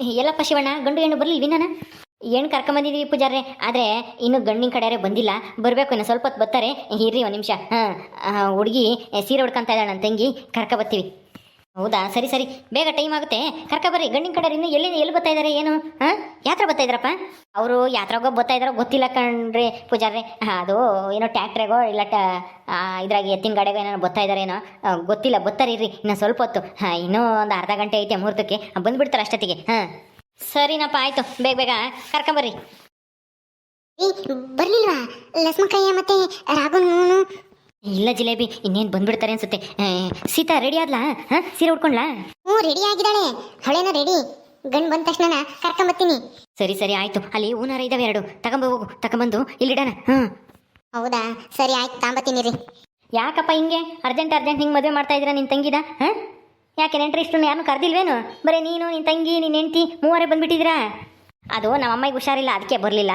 ಎಲ್ಲಪ್ಪ ಶಿವಣ್ಣ ಗಂಡು ಹೆಣ್ಣು ಬರಲಿಲ್ವಿ ನಾನು ಏನು ಕರ್ಕೊಂಬಂದಿದ್ದೀವಿ ಪೂಜಾರೆ ಆದರೆ ಇನ್ನು ಗಂಡಿನ ಕಡೆಯವರೇ ಬಂದಿಲ್ಲ. ಬರಬೇಕು, ಇನ್ನು ಸ್ವಲ್ಪ ಹೊತ್ತು ಬರ್ತಾರೆ. ಇರ್ರಿ ಒಂದು ನಿಮಿಷ. ಹಾಂ ಹುಡುಗಿ ಸೀರೆ ಹುಡ್ಕೊಂತ ಇದ್ದಾಳೆ ನನ್ನ ತಂಗಿ. ಕರ್ಕೊ ಬರ್ತೀವಿ. ಹೌದಾ? ಸರಿ ಸರಿ. ಬೇಗ ಟೈಮ್ ಆಗುತ್ತೆ. ಕರ್ಕ ಬರ್ರಿ. ಗಂಡಿನ ಕಡೆ ಇನ್ನು ಎಲ್ಲಿ ಎಲ್ಲಿ ಬರ್ತಾ ಇದಾರೆ, ಏನು? ಹಾಂ? ಯಾತ್ರ ಬರ್ತಾ ಇದ್ರಪ್ಪ? ಅವರು ಯಾತ್ರಾಗೋ ಬರ್ತಾ ಇದ್ದಾರೋ ಗೊತ್ತಿಲ್ಲ ಕಣ್ರಿ ಪೂಜಾರ್ರೆ. ಅದು ಏನೋ ಟ್ಯಾಕ್ಟ್ರಿಗೋ ಇಲ್ಲ ಇದ್ರಾಗ ಎತ್ತಿನ ಗಾಡಿಗೋ ಏನೋ ಬರ್ತಾ ಇದಾರೆ ಏನೋ? ಗೊತ್ತಿಲ್ಲ. ಬರ್ತಾರೆ ಇರ್ರಿ. ಇನ್ನು ಸ್ವಲ್ಪ ಹೊತ್ತು. ಹಾಂ, ಇನ್ನೂ ಒಂದು ಅರ್ಧ ಗಂಟೆ ಐತೆ ಮುಹೂರ್ತಕ್ಕೆ. ಬಂದ್ಬಿಡ್ತಾರೆ ಅಷ್ಟೊತ್ತಿಗೆ. ಹಾಂ. ಸರಿನಪ್ಪ, ಆಯಿತು. ಬೇಗ ಬೇಗ ಕರ್ಕೊಂಬರ್ರಿ ಬರ್ಲಿಲ್ವಾ? ಲಸ್ಮಕಯ್ಯ ಮತ್ತೆ ರಾಘವನು ಇಲ್ಲ ಜಿಲೇಬಿ ಇನ್ನೇನು ಬಂದ್ಬಿಡ್ತಾರೆ ಅನ್ಸುತ್ತೆ. ಸೀತಾ ರೆಡಿ ಆದ್ಲಾ? ಹಾಂ? ಸೀರೆ ಉಟ್ಕೊಂಡ್ಲಾ? ಹ್ಞೂ ರೆಡಿ ಆಗಿದ್ದಾಳೆ. ಹಳೆನ ರೆಡಿ ಗಂಡು ಬಂದ ತಕ್ಷಣ ಕರ್ಕೊಂಬತ್ತೀನಿ ಸರಿ ಸರಿ ಆಯ್ತು. ಅಲ್ಲಿ ಹೂನಾರ ಇದಾವೆ ಎರಡು. ತಗೊಂಬ ಹೋಗು. ತಗೊಂಬಂದು ಇಲ್ಲಿಡಣ. ಹ್ಞೂ ಹೌದಾ? ಸರಿ ಆಯ್ತು. ತಾಂಬತ್ತೀನಿ ರೀ ಯಾಕಪ್ಪ ಹಿಂಗೆ? ಅರ್ಜೆಂಟ್ ಅರ್ಜೆಂಟ್ ಹಿಂಗೆ ಮದುವೆ ಮಾಡ್ತಾ ಇದ್ದೀರಾ ನಿನ್ನ ತಂಗಿದ? ಹಾಂ? ಯಾಕೆ ನೆಂಟ್ರಿ ಇಷ್ಟು ಯಾರನ್ನೂ ಕರೆದಿಲ್ವೇನು? ಬರೀ ನೀನು ನಿನ್ನ ತಂಗಿ ನಿನ್ನ ಹೆಂಡ್ತಿ ಮೂವರೇ ಬಂದ್ಬಿಟ್ಟಿದ್ದೀರಾ? ಅದು ನಮ್ಮ ಅಮ್ಮಗೆ ಹುಷಾರಿಲ್ಲ ಅದಕ್ಕೆ ಬರಲಿಲ್ಲ.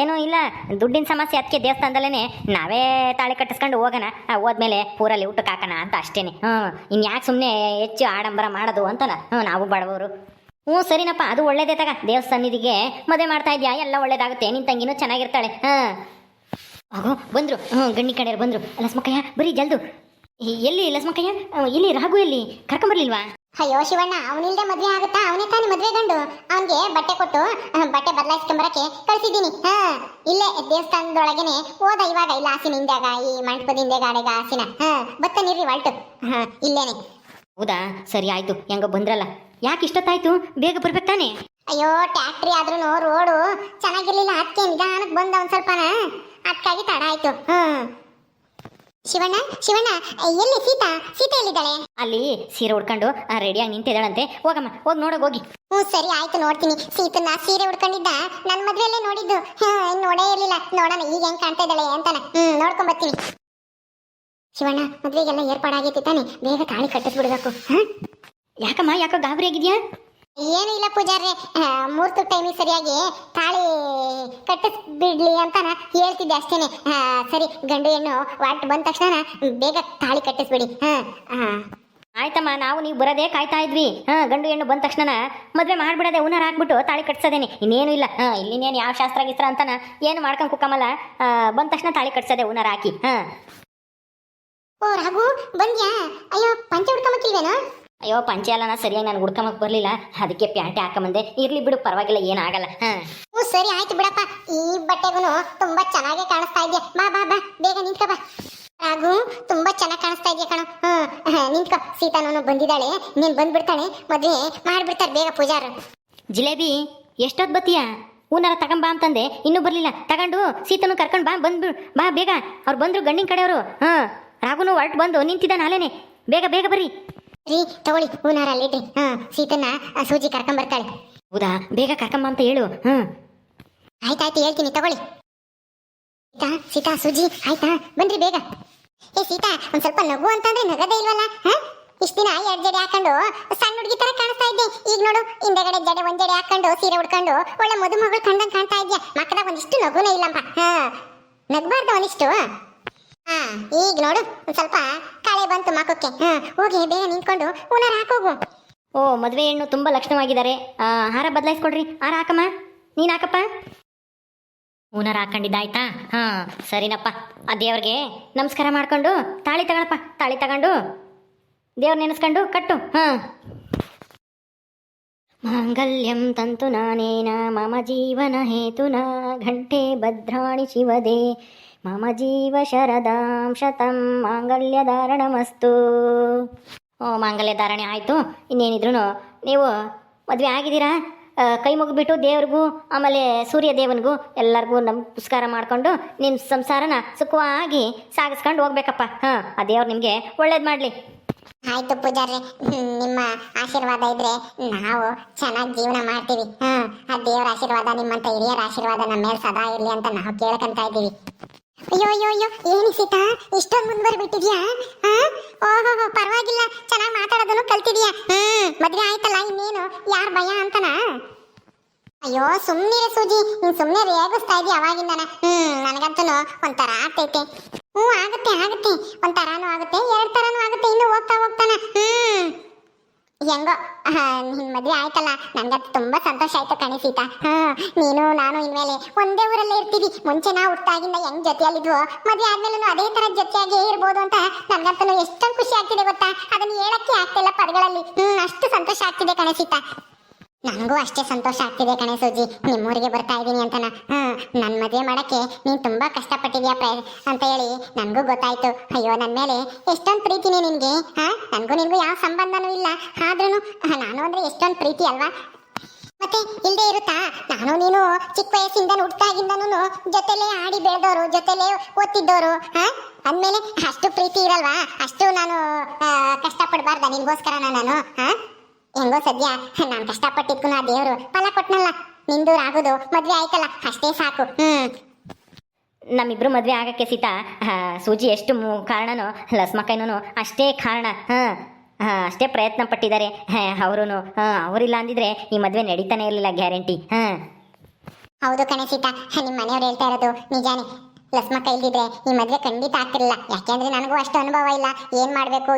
ಏನೂ ಇಲ್ಲ, ದುಡ್ಡಿನ ಸಮಸ್ಯೆ ಅದಕ್ಕೆ ದೇವಸ್ಥಾನದಲ್ಲೇ ನಾವೇ ತಾಳಿ ಕಟ್ಟಿಸ್ಕೊಂಡು ಹೋಗೋಣ. ಹೋದ್ಮೇಲೆ ಊರಲ್ಲಿ ಊಟಕ್ಕೆ ಹಾಕೋಣ ಅಂತ ಅಷ್ಟೇನೆ. ಹ್ಞೂ ಇನ್ನು ಯಾಕೆ ಸುಮ್ಮನೆ ಹೆಚ್ಚು ಆಡಂಬರ ಮಾಡೋದು ಅಂತಲ್ಲ ಹ್ಞೂ, ನಾವು ಬಡವರು. ಹ್ಞೂ, ಸರಿನಪ್ಪ, ಅದು ಒಳ್ಳೇದೇ ತಗ. ದೇವಸ್ಥಾನದಿಗೆ ಮದುವೆ ಮಾಡ್ತಾ ಇದೆಯಾ? ಎಲ್ಲ ಒಳ್ಳೇದಾಗುತ್ತೆ. ನಿನ್ನ ತಂಗಿನೂ ಚೆನ್ನಾಗಿರ್ತಾಳೆ. ಹಾಂ ಆಗೋ ಬಂದರು. ಹ್ಞೂ ಗಣ್ಣಿ ಕಡೆಯವ್ರು ಬಂದರು. ಲಸ್ಮಕ್ಕಯ್ಯ, ಬರೀ ಜಲ್ದು. ಎಲ್ಲಿ ಲಸ್ಮಕ್ಕಯ್ಯ? ಇಲ್ಲಿ ರಾಘು ಎಲ್ಲಿ? ಕರ್ಕೊಂಬರ್ಲಿಲ್ವಾ? ಅಯ್ಯೋ ಶಿವಣ್ಣ ಅವನಿಲ್ದೆ ಮದ್ವೆ ಆಗುತ್ತಾ? ಅವನೇ ತಾನೇ ಮದ್ವೆ ಗಂಡು. ಅವನಿಗೆ ಬಟ್ಟೆ ಕೊಟ್ಟು ಬಟ್ಟೆ ಬದಲಾಯಿಸ್ಕೊಂಬರಕ್ಕೆ ಕಳ್ಸಿದಿನಿ ಹಾ ಇಲ್ಲೇ ದೇವಸ್ಥಾನದೊಳಗೇನೆ ಹೋದ ಇವಾಗ ಇಲ್ಲ ಹಾಸಿನ ಹಿಂದಾಗ ಈ ಮಂಟಪದ ಹಿಂದೆ ಗಾಡಿಗ ಹಾಸಿನ. ಹಾ ನೀರಿ ವಾಲ್ಟು. ಹಾ ಇಲ್ಲೇನೆ. ಹೌದಾ? ಸರಿ ಆಯ್ತು ಹೆಂಗ ಬಂದ್ರಲ್ಲ. ಯಾಕೆ ಇಷ್ಟೊತ್ತಾಯ್ತು? ಬೇಗ ಬರ್ಬೇಕು ತಾನೆ? ಅಯ್ಯೋ ಟ್ಯಾಕ್ಟ್ರಿ ಆದ್ರೂ ರೋಡು ಚೆನ್ನಾಗಿರ್ಲಿಲ್ಲ. ಅದಕ್ಕೆ ನಿಧಾನಕ್ಕೆ ಬಂದ ಒಂದ್ ಸ್ವಲ್ಪನ. ಅದಕ್ಕಾಗಿ ತಡ ಆಯ್ತು. ಹ್ಮ್ ಶಿವಣ್ಣ ಶಿವಣ್ಣ ಎಲ್ಲಿ ಸೀತಾ? ಸೀತಾ ಎಲ್ಲಿದ್ದಾಳೆ? ಅಲ್ಲಿ ಸೀರೆ ಉಡ್ಕೊಂಡು ರೆಡಿಯಾಗಿ ನಿಂತಿದ್ದಾಳಂತೆ. ಹೋಗಮ್ಮ ಹೋಗಿ ನೋಡಿ ಹೋಗಿ. ಹ್ಞೂ ಸರಿ ಆಯ್ತು ನೋಡ್ತೀನಿ. ಸೀತನ್ನ ಸೀರೆ ಉಡ್ಕೊಂಡಿದ್ದ? ನನ್ನ ಮದ್ವೆಲ್ಲೇ ನೋಡಿದ್ದು. ಹಾ ಇನ್ನು ನೋಡೇ ಇರಲಿಲ್ಲ. ನೋಡೋಣ ಈಗ ಹೆಂಗ್ ಕಾಣ್ತಾ ಇದ್ದಾಳೆ ಅಂತಾನೆ. ಹ್ಮ್ ನೋಡ್ಕೊಂಡ್ ಬರ್ತೀನಿ. ಶಿವಣ್ಣ ಮದ್ವೆಗೆಲ್ಲ ಏರ್ಪಾಡಾಗೈತಿ ತಾನೆ. ಬೇಗ ತಾಳಿ ಕಟ್ಟಿಸ್ಬಿಡ್ಬೇಕು. ಹಾ ಯಾಕಮ್ಮ ಯಾಕೋ ಗಾಬರಿ ಆಗಿದ್ಯಾ? ಏನು ಇಲ್ಲ ಪೂಜಾರ್ರೆ ಮೂರ್ತು ಟೈಮಿಗೆ ಸರಿಯಾಗಿ ತಾಳಿ ಕಟ್ಟಿಸ್ಬಿಡ್ಲಿ ಅಂತ ಹೇಳ್ತಿದ್ದೆ ಅಷ್ಟೇನೆ. ಸರಿ ಗಂಡು ಹೆಣ್ಣು ವಾಟ್ ಬಂದ ತಕ್ಷಣ ಬೇಗ ತಾಳಿ ಕಟ್ಟಿಸ್ಬಿಡಿ. ಹಾ ಹಾ. ಆಯ್ತಮ್ಮ ನಾವು ನೀವು ಬರೋದೇ ಕಾಯ್ತಾ ಇದ್ವಿ. ಹಾ ಗಂಡು ಹೆಣ್ಣು ಬಂದ ತಕ್ಷಣ ಮದುವೆ ಮಾಡ್ಬಿಡದೆ ಉನಾರ ಹಾಕ್ಬಿಟ್ಟು ತಾಳಿ ಕಟ್ಸೋದೇನೆ. ಇನ್ನೇನು ಇಲ್ಲ. ಹಾ ಇಲ್ಲಿನೇನು ಯಾವ ಶಾಸ್ತ್ರ ಗೀಸ್ತ್ರ ಅಂತಾನ ಏನು ಮಾಡ್ಕೊಂಡು ಕುಕ್ಕಮಲ್ಲ ಬಂದ ತಕ್ಷಣ ತಾಳಿ ಕಟ್ಸೋದೆ ಉನಾರ ಹಾಕಿ. ಹಾ. ಓ ರಾಘು ಬಂದ್ಯಾ? ಅಯ್ಯೋ ಪಂಚೆ ಉಡ್ಕೊಂಬಕ್ಕಿಲ್ವೇನೋ ಅಯ್ಯೋ ಪಂಚೆ ಅಲ್ಲ ನಾ ಸರಿಯಾಗಿ ನಾನು ಹುಡ್ಕಮಕ್ ಬರಲಿಲ್ಲ. ಅದಕ್ಕೆ ಪ್ಯಾಂಟ್ ಹಾಕೊಂಬಂದೆ ಇರ್ಲಿ ಬಿಡು ಪರವಾಗಿಲ್ಲ ಏನಾಗಲ್ಲ. ಹ್ಮ್ ಹ್ಞೂ ಸರಿ ಆಯ್ತು ಬಿಡಪ್ಪ. ಈ ಬಟ್ಟೆಗೂ ತುಂಬಾ ಚೆನ್ನಾಗಿ ಕಾಣಿಸ್ತಾ ಇದೆಯಾ? ಬಾ ಬಾ ಬಾ ಬೇಗ ನಿಂತ್ಕೋ ಬಾ. ರಾಘು ತುಂಬಾ ಚೆನ್ನಾಗಿ ಕಾಣಿಸ್ತಾ ಇದೆಯಾ ಕಣ? ಹ್ಮ್ ನಿಂತ್ಕೋ. ಸೀತಾನು ಬಂದಿದ್ದಾಳೆ. ನೀನ್ ಬಂದ್ಬಿಡ್ತಾಳೆ ಮದ್ವೆ ಮಾಡ್ಬಿಡ್ತಾರೆ ಬೇಗ ಪೂಜಾರು. ಜಿಲೇಬಿ ಎಷ್ಟೊತ್ ಬತ್ತೀಯ? ಹೂನಾರ ಬಾ ಅಂತಂದೆ. ಇನ್ನೂ ಬರಲಿಲ್ಲ. ತಗೊಂಡು ಸೀತನು ಕರ್ಕೊಂಡು ಬಾ ಬಂದ್ಬಿಡು. ಬಾ ಬೇಗ. ಅವ್ರು ಬಂದ್ರು ಗಂಡಿನ ಕಡೆಯವರು. ಹಾಂ ರಾಘುನು ಹೊರಟು ಬಂದು ನಿಂತಿದ್ದಾನೆ ಅಲ್ಲೇನೆ. ಬೇಗ ಬೇಗ ಬರ್ರಿ ರೀ ತಗೊಳ್ಳಿ ಹೂನಾರ ಅಲ್ಲಿಡ್ರಿ ಹಾ ಸೀತನ್ನ ಆ, ಸೂಜಿ ಕರ್ಕೊಂಡ್ ಬರ್ತಾಳೆ. ಹೌದಾ? ಬೇಗ ಕರ್ಕೊಂಬ ಅಂತ ಹೇಳು ಹ್ಮ್ ಆಯ್ತಾಯ್ತು ಹೇಳ್ತೀನಿ ತಗೊಳ್ಳಿ. ಸೀತಾ ಸೀತಾ ಸೂಜಿ ಆಯ್ತಾ? ಬನ್ರಿ ಬೇಗ. ಏ ಸೀತಾ ಒಂದ್ ಸ್ವಲ್ಪ ನಗು ಅಂತಂದ್ರೆ ನಗದೇ ಇಲ್ವಲ್ಲ ಹಾ? ಇಷ್ಟ ದಿನ ಎರಡ್ ಜಡೆ ಹಾಕೊಂಡು ಸಣ್ಣ ಹುಡುಗಿ ತರ ಕಾಣಿಸ್ತಾ ಇದ್ದೆ. ಈಗ ನೋಡು ಹಿಂದೆಗಡೆ ಜಡೆ ಒಂದ್ ಜಡೆ ಹಾಕೊಂಡು ಸೀರೆ ಉಡ್ಕೊಂಡು ಒಳ್ಳೆ ಮದುಮಗಳು ಕಂಡಂಗ್ ಕಾಣ್ತಾ ಇದ್ಯಾ? ಮಕ್ಕದಾಗ ಒಂದಿಷ್ಟು ನಗುನೇ ಇಲ್ಲಪ್ಪ ಹಾ. ನಗ್ಬಾರ್ದು ಒಂದಿಷ್ಟು ಈಗ ನೋಡು ಸ್ವಲ್ಪ ಕಳೆ ಬಂತು ಮಕ್ಕಕ್ಕೆ ಹಾ ಹೋಗಿ ಬೇಗ ನಿಂತ್ಕೊಂಡು ಉನಾರ ಹಾಕೋಗು ಓ ಮದುವೆ ಹೆಣ್ಣು ತುಂಬ ಲಕ್ಷಣವಾಗಿದ್ದಾರೆ. ಆ, ಹಾರ ಬದಲಾಯಿಸ್ಕೊಡ್ರಿ. ಹಾರ ಹಾಕಮ್ಮ. ನೀನು ಹಾಕಪ್ಪ. ಹೂನಾರ ಹಾಕೊಂಡಿದ್ದಾಯ್ತಾ? ಹಾ ಸರಿನಪ್ಪ. ಆ ದೇವ್ರಿಗೆ ನಮಸ್ಕಾರ ಮಾಡ್ಕೊಂಡು ತಾಳಿ ತಗೊಳಪ್ಪ. ತಾಳಿ ತಗೊಂಡು ದೇವ್ರ ನೆನೆಸ್ಕೊಂಡು ಕಟ್ಟು. ಹಾ. ಮಾಂಗಲ್ಯಂ ತಂತು ನಾನೇನ ಮಮ ಜೀವನ ಹೇತುನ ಘಂಟೆ ಭದ್ರಾಣಿ ಶಿವದೇ. ಮಮ ಜೀವ ಶರದಾಂ ಶತಂ ಮಾಂಗಲ್ಯ ಧಾರಣಮಸ್ತು ಓ ಮಾಂಗಲ್ಯ ಧಾರಣೆ ಆಯಿತು. ಇನ್ನೇನಿದ್ರು ನೀವು ಮದುವೆ ಆಗಿದ್ದೀರಾ? ಕೈ ಮುಗಿಬಿಟ್ಟು ದೇವ್ರಿಗೂ, ಆಮೇಲೆ ಸೂರ್ಯ ದೇವನಿಗೂ ಎಲ್ಲರಿಗೂ ನಮಸ್ಕಾರ ಮಾಡಿಕೊಂಡು ನಿಮ್ಮ ಸಂಸಾರನ ಸುಖವಾಗಿ ಸಾಗಿಸ್ಕೊಂಡು ಹೋಗ್ಬೇಕಪ್ಪ. ಹಾಂ, ಆ ದೇವ್ರು ನಿಮಗೆ ಒಳ್ಳೇದು ಮಾಡಲಿ. ಆಯ್ತು ಪೂಜಾರಿ ನಿಮ್ಮ ಆಶೀರ್ವಾದ ಇದ್ರೆ ನಾವು ಚೆನ್ನಾಗಿ ಜೀವನ ಮಾಡ್ತೀವಿ. ಹಾಂ, ಆ ದೇವರ ಆಶೀರ್ವಾದ ನಿಮ್ಮಂತ ಹಿರಿಯರ ಆಶೀರ್ವಾದ ನಮ್ಮ ಮೇಲೆ ಸದಾ ಇರ್ಲಿ ಅಂತ ನಾವು ಕೇಳ್ಕೊಂತ ಇದ್ದೀವಿ. ಅಯ್ಯೋ ಅಯ್ಯೋ ಅಯ್ಯೋ, ಏನು ಸೀತಾ? ಇಷ್ಟೊಂದು ಮುಂದುವರೆಬಿಟ್ಟಿದ್ಯಾ ಹಾ ಓಹೋ ಪರವಾಗಿಲ್ಲ. ಚೆನ್ನಾಗಿ ಮಾತಾಡೋದನ್ನು ಕಲ್ತಿದ್ಯಾ. ಹ್ಮ್, ಮದ್ವೆ ಆಯ್ತಲ್ಲ ಇನ್ನೇನು? ಯಾರ್ ಭಯ ಅಂತನಾ? ಅಯ್ಯೋ ಸುಮ್ಮನೆ ಸೂಜಿ. ನೀನ್ ಸುಮ್ಮನೆ ರೇಗಿಸ್ತಾ ಇದೀಯ ಅವಾಗಿಂದನ. ಹ್ಮ್, ನನಗಂತೂ ಒಂಥರ ಆಗ್ತೈತೆ. ಹ್ಞೂ, ಆಗುತ್ತೆ ಆಗುತ್ತೆ. ಒಂಥರಾನು ಆಗುತ್ತೆ, ಎರಡು ಥರನೂ ಆಗುತ್ತೆ. ಇನ್ನು ಹೋಗ್ತಾ ಹೋಗ್ತಾನ. ಹ್ಮ್. ಹೆಂಗೋ ನಿನ್ ಮದ್ವೆ ಆಯ್ತಲ್ಲ ನನ್ಗಂತೂ ತುಂಬಾ ಸಂತೋಷ ಆಯ್ತು ಕಣಿ ಸೀತಾ. ಹಾ, ನೀನು, ನಾನು ಇನ್ಮೇಲೆ ಒಂದೇ ಊರಲ್ಲೇ ಇರ್ತೀವಿ. ಮುಂಚೆ ನಾವು ಹುಟ್ಟಾಗಿಂದ ಹೆಂಗ್ ಜೊತೆಯಲ್ಲಿದ್ವೋ, ಮದ್ವೆ ಆದ್ಮೇಲೆ ಅದೇ ತರ ಜೊತೆಯಾಗಿ ಇರ್ಬೋದು ಅಂತ ನನ್ಗಂತೂ ಎಷ್ಟೊಂದು ಖುಷಿ ಆಗ್ತಿದೆ ಗೊತ್ತಾ? ಅದನ್ನ ಹೇಳಕ್ಕೆ ಆಗ್ತಿಲ್ಲ ಪದಗಳಲ್ಲಿ. ಹ್ಮ್, ಅಷ್ಟು ಸಂತೋಷ ಆಗ್ತಿದೆ ಕಣೆ ಸೀತಾ. ನನಗೂ ಅಷ್ಟೇ ಸಂತೋಷ ಆಗ್ತಿದೆ ಕಣೆ ಸೂಜಿ. ನಿಮ್ಮೂರಿಗೆ ಬರ್ತಾ ಇದ್ದೀನಿ ಅಂತನ ಹ್ಞೂ ನನ್ನ ಮದುವೆ ಮಾಡೋಕ್ಕೆ ನೀನು ತುಂಬಾ ಕಷ್ಟಪಟ್ಟಿದ್ಯಾ ಪ್ರಯ ಅಂತ ಹೇಳಿ ನನಗೂ ಗೊತ್ತಾಯ್ತು. ಅಯ್ಯೋ ನನ್ನ ಮೇಲೆ ಎಷ್ಟೊಂದು ಪ್ರೀತಿನೇ ನಿನಗೆ. ಹಾ, ನನಗೂ ನಿನಗೂ ಯಾವ ಸಂಬಂಧನೂ ಇಲ್ಲ. ಆದ್ರೂ ನಾನು ಅಂದರೆ ಎಷ್ಟೊಂದು ಪ್ರೀತಿ ಅಲ್ವಾ? ಮತ್ತೆ ಇಲ್ಲದೆ ಇರುತ್ತಾ? ನಾನು ನೀನು ಚಿಕ್ಕ ವಯಸ್ಸಿಂದ ಹುಟ್ಟಾಗಿಂದನೂ ಜೊತೆಲೇ ಆಡಿ ಬೆಳೆದವರು ಜೊತೆಲೇ ಓದ್ತಿದ್ದವರು ಹಾ? ಅಂದಮೇಲೆ ಅಷ್ಟು ಪ್ರೀತಿ ಇರಲ್ವಾ? ಅಷ್ಟು ನಾನು ಕಷ್ಟಪಡಬಾರ್ದ ನಿನಗೋಸ್ಕರ ನಾನು, ಹಾ? ಹೆಂಗೋ ಸದ್ಯ ನಾನ್ ಕಷ್ಟಪಟ್ಟಿದ್ಕು ನಾ ದೇವ್ರು ಫಲ ಕೊಟ್ನಲ್ಲ ನಿಂದು ಆಗೋದು ಮದ್ವೆ ಆಯ್ತಲ್ಲ ಅಷ್ಟೇ ಸಾಕು. ಹ್ಮ್. ನಮ್ಮಿಬ್ರು ಮದ್ವೆ ಆಗಕ್ಕೆ ಸೀತಾ ಆ, ಸೂಜಿ ಎಷ್ಟು ಕಾರಣನೋ ಲಸ್ಮಕೈನೂ ಅಷ್ಟೇ ಕಾರಣ ಹ ಅಷ್ಟೇ ಪ್ರಯತ್ನ ಪಟ್ಟಿದ್ದಾರೆ. ಅವರು ಅವರಿಲ್ಲ ಅಂದಿದ್ರೆ ಈ ಮದುವೆ ನಡೀತಾನೆ ಇರಲಿಲ್ಲ ಗ್ಯಾರಂಟಿ ಹಾಂ. ಹೌದು ಕಣೆ ಸೀತಾ ನಿಮ್ಮ ಮನೆಯವ್ರು ಹೇಳ್ತಾ ಇರೋದು ನಿಜಾನೇ. ಲಸ್ಮಕ್ಕ ಇಲ್ದಿದ್ರೆ ಈ ಮದುವೆ ಖಂಡಿತ ಆಗ್ತಿರ್ಲಿಲ್ಲ. ಯಾಕೆಂದ್ರೆ ನನಗೂ ಅಷ್ಟು ಅನುಭವ ಇಲ್ಲ. ಏನ್ ಮಾಡ್ಬೇಕು?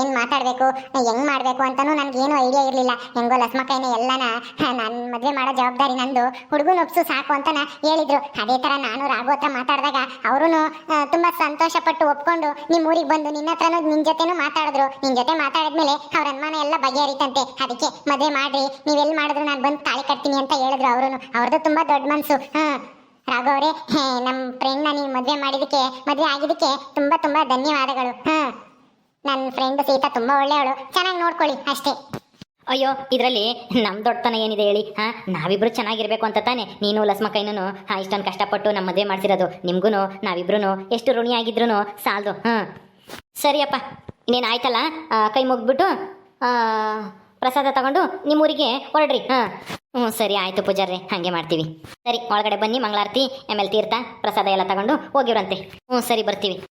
ಏನ್ ಮಾತಾಡ್ಬೇಕು? ಹೆಂಗ್ ಮಾಡ್ಬೇಕು ಅಂತಾನೂ ನನ್ಗೇನು ಐಡಿಯಾ ಇರ್ಲಿಲ್ಲ. ಹೆಂಗೋ ಲಸ್ಮಕ್ಕಯ್ಯನ ಎಲ್ಲನ ನನ್ನ ಮದ್ವೆ ಮಾಡೋ ಜವಾಬ್ದಾರಿ ನಂದು. ಹುಡುಗನ ಒಪ್ಸು ಸಾಕು ಅಂತನ ಹೇಳಿದ್ರು. ಅದೇ ತರ ನಾನು ರಾಘು ಹತ್ರ ಮಾತಾಡಿದಾಗ ಅವರು ತುಂಬಾ ಸಂತೋಷ ಪಟ್ಟು ಒಪ್ಕೊಂಡು ನಿಮ್ ಊರಿಗೆ ಬಂದು ನಿನ್ನ ಹತ್ರನೂ ನಿನ್ ಜೊತೆನೂ ಮಾತಾಡಿದ್ರು. ನಿನ್ ಜೊತೆ ಮಾತಾಡಿದ್ಮೇಲೆ ಅವ್ರ ಅನುಮಾನ ಎಲ್ಲ ಬಗೆಹರಿತಂತೆ. ಅದಕ್ಕೆ ಮದ್ವೆ ಮಾಡ್ರಿ ನೀವೆಲ್ಲಿ ಮಾಡಿದ್ರು ನಾನು ಬಂದು ತಾಳಿ ಕಟ್ತೀನಿ ಅಂತ ಹೇಳಿದ್ರು ಅವರು ಅವ್ರದ್ದು ತುಂಬಾ ದೊಡ್ಡ ಮನ್ಸು. ಹಾ. ರಾಘವ್ರೆ ನಮ್ಮ ಫ್ರೆಂಡ್ನ ನೀವು ಮದುವೆ ಮಾಡಿದಕ್ಕೆ ಮದುವೆ ಆಗಿದ್ದಕ್ಕೆ ತುಂಬಾ ತುಂಬಾ ಧನ್ಯವಾದಗಳು, ಹಾ. ನನ್ನ ಫ್ರೆಂಡ್ ಸೀತಾ ತುಂಬಾ ಒಳ್ಳೆಯವಳು, ಚೆನ್ನಾಗಿ ನೋಡ್ಕೊಳ್ಳಿ ಅಷ್ಟೇ. ಅಯ್ಯೋ, ಇದರಲ್ಲಿ ನಮ್ಮ ದೊಡ್ಡತನ ಏನಿದೆ ಹೇಳಿ, ಹಾಂ? ನಾವಿಬ್ರು ಚೆನ್ನಾಗಿರ್ಬೇಕು ಅಂತ ತಾನೆ, ನೀನು ಲಸ್ಮಕ್ಕೈನೂ ಹಾಂ, ಇಷ್ಟೊಂದು ಕಷ್ಟಪಟ್ಟು ನಮ್ಮ ಮದುವೆ ಮಾಡ್ತಿರೋದು ನಿಮ್ಗೂ ನಾವಿಬ್ರು ಎಷ್ಟು ಋಣಿಯಾಗಿದ್ರು ಸಾಲದು, ಹಾಂ. ಸರಿಯಪ್ಪ, ಇನ್ನೇನು ಆಯ್ತಲ್ಲ? ಕೈ ಮುಗ್ಬಿಟ್ಟು ಪ್ರಸಾದ ತಗೊಂಡು ನಿಮ್ಮೂರಿಗೆ ಹೊರಡ್ರಿ, ಹಾಂ. ಹ್ಞೂ, ಸರಿ, ಆಯಿತು ಪೂಜಾರ್ರಿ, ಹಾಗೆ ಮಾಡ್ತೀವಿ. ಸರಿ, ಒಳಗಡೆ ಬನ್ನಿ, ಮಂಗಳಾರತಿ ಆಮೇಲೆ ತೀರ್ಥ, ಪ್ರಸಾದ ಎಲ್ಲ ತಗೊಂಡು ಹೋಗಿವ್ರಂತೆ. ಹ್ಞೂ, ಸರಿ, ಬರ್ತೀವಿ.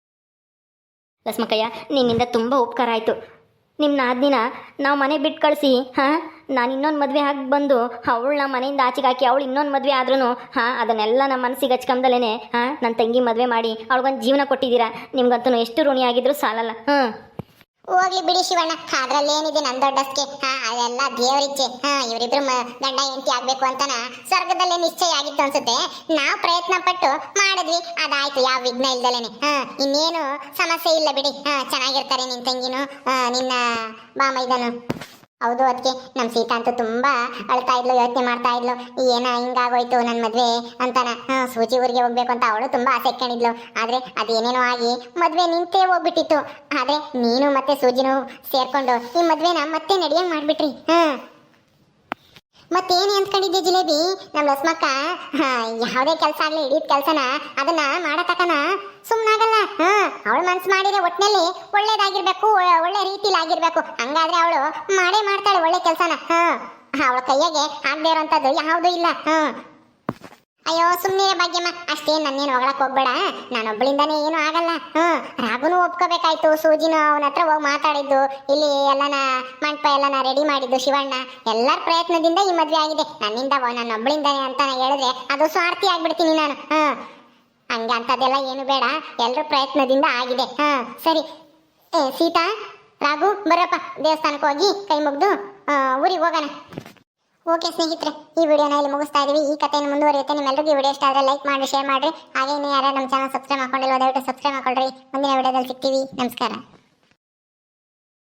ಲಸ್ಮಕ್ಕಯ್ಯ ನಿನ್ನಿಂದ ತುಂಬ ಉಪಕಾರ ಆಯಿತು. ನಿಮ್ಮ ನಾದಿನ ನಾವು ಮನೆ ಬಿಟ್ಟು ಕಳಿಸಿ, ಹಾಂ? ನಾನು ಇನ್ನೊಂದು ಮದುವೆ ಹಾಕಿ ಬಂದು ಅವಳು ನಮ್ಮ ಮನೆಯಿಂದ ಆಚೆಗೆ ಹಾಕಿ ಅವಳು ಇನ್ನೊಂದು ಮದುವೆ ಆದ್ರೂ ಹಾಂ? ಅದನ್ನೆಲ್ಲ ನಮ್ಮ ಮನಸ್ಸಿಗೆ ಹಚ್ಕೊಂಡಲೇ ಹಾಂ? ನನ್ನ ತಂಗಿ ಮದುವೆ ಮಾಡಿ ಅವಳಿಗೊಂದು ಜೀವನ ಕೊಟ್ಟಿದ್ದೀರಾ? ನಿಮ್ಗಂತೂ ಎಷ್ಟು ಋಣಿಯಾಗಿದ್ರು ಸಾಲಲ್ಲ ಹ್ಞೂ ಹೋಗ್ಲಿ ಬಿಡಿ ಶಿವಣ್ಣ. ಅದ್ರಲ್ಲಿ ಏನಿದೆ ನನ್ ದೊಡ್ಡಸ್ಕೆ? ಹಾ, ಅದೆಲ್ಲ ದೇವರಿಚ್ಛೆ ಹಾ, ಇವರಿಬ್ರು ಗಂಡ ಹೆಂಡತಿ ಆಗ್ಬೇಕು ಅಂತನ ಸ್ವರ್ಗದಲ್ಲೇ ನಿಶ್ಚಯ ಆಗಿತ್ತು ಅನ್ಸುತ್ತೆ. ನಾವು ಪ್ರಯತ್ನ ಪಟ್ಟು ಮಾಡಿದ್ವಿ. ಅದಾಯ್ತು, ಯಾವ ವಿಘ್ನ ಇಲ್ದಲೇನೆ. ಹಾ, ಇನ್ನೇನು ಸಮಸ್ಯೆ ಇಲ್ಲ ಬಿಡಿ. ಹಾ, ಚೆನ್ನಾಗಿರ್ತಾರೆ ನಿನ್ ತಂಗಿನು. ನಿನ್ನ ನಿನ್ನ ಬಾಮೈದನು ಹೌದು ಅದಕ್ಕೆ ನಮ್ಮ ಸೀತಾ ಅಂತೂ ತುಂಬಾ ಅಳ್ತಾ ಇದ್ಲು, ಯೋಚನೆ ಮಾಡ್ತಾ ಇದ್ಲು. ಏನ ಹಿಂಗಾಗೋಯ್ತು ನನ್ನ ಮದ್ವೆ ಅಂತಾನ. ಸೂಜಿ ಊರಿಗೆ ಹೋಗ್ಬೇಕು ಅಂತ ಅವಳು ತುಂಬಾ ಆಸೆ ಇಟ್ಕೊಂಡಿದ್ಲು ಆದ್ರೆ ಅದೇನೇನೋ ಆಗಿ ಮದ್ವೆ ನಿಂತೇ ಹೋಗ್ಬಿಟ್ಟಿತ್ತು. ಆದ್ರೆ ನೀನು ಮತ್ತೆ ಸೂಜಿನೂ ಸೇರ್ಕೊಂಡು ಈ ಮದ್ವೆನ ಮತ್ತೆ ನಡೆಯಂಗ್ ಮಾಡ್ಬಿಟ್ರಿ. ಹಾ. ಮತ್ತೇನು ಅಂದ್ಕೊಂಡಿದ್ದೆ ಜಿಲೇಬಿ? ನಮ್ಮ ಲಸ್ಮಕ್ಕ ಯಾವುದೇ ಕೆಲಸ ಆಗ್ಲಿ ಇಡೀ ಕೆಲಸನ ಅದನ್ನ ಅವಳು ಮನ್ಸು ಮಾಡಿದ್ರೆ ಒಟ್ನಲ್ಲಿ ಒಳ್ಳೇದಾಗಿರ್ಬೇಕು, ಒಳ್ಳೆ ರೀತಿಲಿ ಆಗಿರ್ಬೇಕು ಹಂಗಾದ್ರೆ ಅವಳು ಮಾಡೇ ಮಾಡ್ತಾಳೆ ಒಳ್ಳೆ ಕೆಲಸನ. ಹ, ಅವಳ ಕೈಯಾಗೆ ಆಗದೆ ಇರೋಂಥದ್ದು ಯಾವುದೂ ಇಲ್ಲ. ಅಯ್ಯೋ ಸುಮ್ಮನೆ ಭಾಗ್ಯಮ್ಮ. ಅಷ್ಟೇ ನನ್ನೇನು ಹೊಗಳಕ್ ಹೋಗ್ಬೇಡ. ನಾನೊಬ್ಳಿಂದಾನೇ ಏನು ಆಗಲ್ಲ. ಹ್ಮ್ ರಾಗುನು ಒಪ್ಕೋಬೇಕಾಯ್ತು. ಸೂಜಿನೂ ಅವನ ಹತ್ರ ಹೋಗಿ ಮಾತಾಡಿದ್ದು. ಇಲ್ಲಿ ಎಲ್ಲನ ಮಂಟಪ ಎಲ್ಲನ ರೆಡಿ ಮಾಡಿದ್ದು ಶಿವಣ್ಣ. ಎಲ್ಲರ ಪ್ರಯತ್ನದಿಂದ ಈ ಮದ್ವೆ ಆಗಿದೆ. ನನ್ನಿಂದ ನನ್ನೊಬ್ಬಳಿಂದಾನೆ ಅಂತ ಹೇಳಿದ್ರೆ ಅದು ಸ್ವಾರ್ಥಿ ಆಗ್ಬಿಡ್ತೀನಿ ನಾನು. ಹ್ಮ್ ಹಂಗೆ ಅಂಥದ್ದೆಲ್ಲ ಏನು ಬೇಡ. ಎಲ್ಲರ ಪ್ರಯತ್ನದಿಂದ ಆಗಿದೆ. ಹಾ, ಸರಿ. ಏ, ಸೀತಾ, ರಾಘು, ಬರಪ್ಪ. ದೇವಸ್ಥಾನಕ್ಕೆ ಹೋಗಿ ಕೈ ಮುಗ್ದು ಊರಿಗೆ ಹೋಗೋಣ. ಓಕೆ ಸ್ನೇಹಿತರೆ, ಈ ವಿಡಿಯೋನ ಇಲ್ಲಿ ಮುಗಿಸ್ತಾ ಇದೀವಿ. ಈ ಕಥೆಯನ್ನು ಮುಂದುವರಿಯುತ್ತೆ. ನಿಮ್ಮೆಲ್ಲರಿಗೂ ಈ ವಿಡಿಯೋ ಇಷ್ಟ ಆದರೆ ಲೈಕ್ ಮಾಡಿ ಶೇರ್ ಮಾಡಿರಿ. ಹಾಗೆ ಇನ್ನು ಯಾರು ನಮ್ಮ ಚಾನಲ್ ಸಬ್ಸ್ಕ್ರೈಬ್ ಮಾಡ್ಕೊಂಡಿಲ್ಲ ದಯವಿಟ್ಟು ಸಬ್ಸ್ಕ್ರೈಬ್ ಮಾಡ್ಕೊಳ್ರಿ. ಮುಂದಿನ ವಿಡಿಯೋದಲ್ಲಿ ಸಿಗ್ತೀವಿ. ನಮಸ್ಕಾರ.